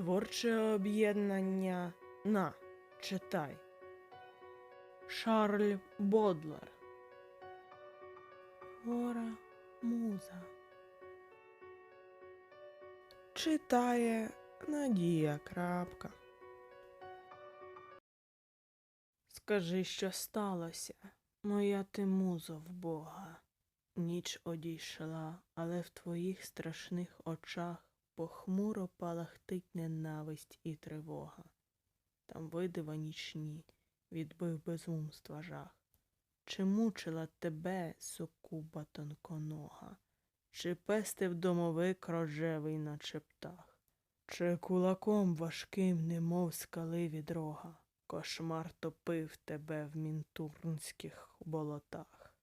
Творче об'єднання на читай. Шарль Бодлер. Гора муза. Читає Надія Крапка. Скажи, що сталося, моя ти музо в Бога. Ніч одійшла, але в твоїх страшних очах похмуро палахтить ненависть і тривога. Там видива нічні, відбив безумства жах. Чи мучила тебе сокуба тонконога, чи пестив домовик рожевий, наче птах, чи кулаком важким, немов скали від кошмар топив тебе в мінтурнських болотах.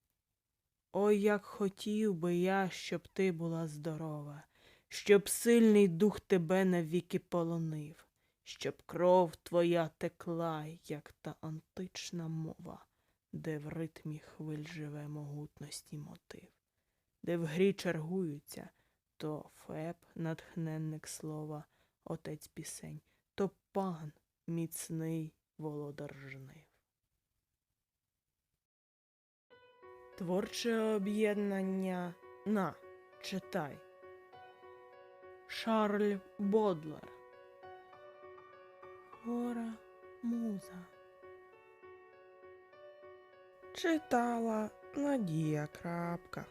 Ой, як хотів би я, щоб ти була здорова, щоб сильний дух тебе навіки полонив, щоб кров твоя текла, як та антична мова, де в ритмі хвиль живе могутності мотив, де в грі чергуються то Феб, натхненник слова, отець пісень, то пан, міцний володар жнив. Творче об'єднання на читай. Шарль Бодлер. Гора муза. Читала Надія Крапка.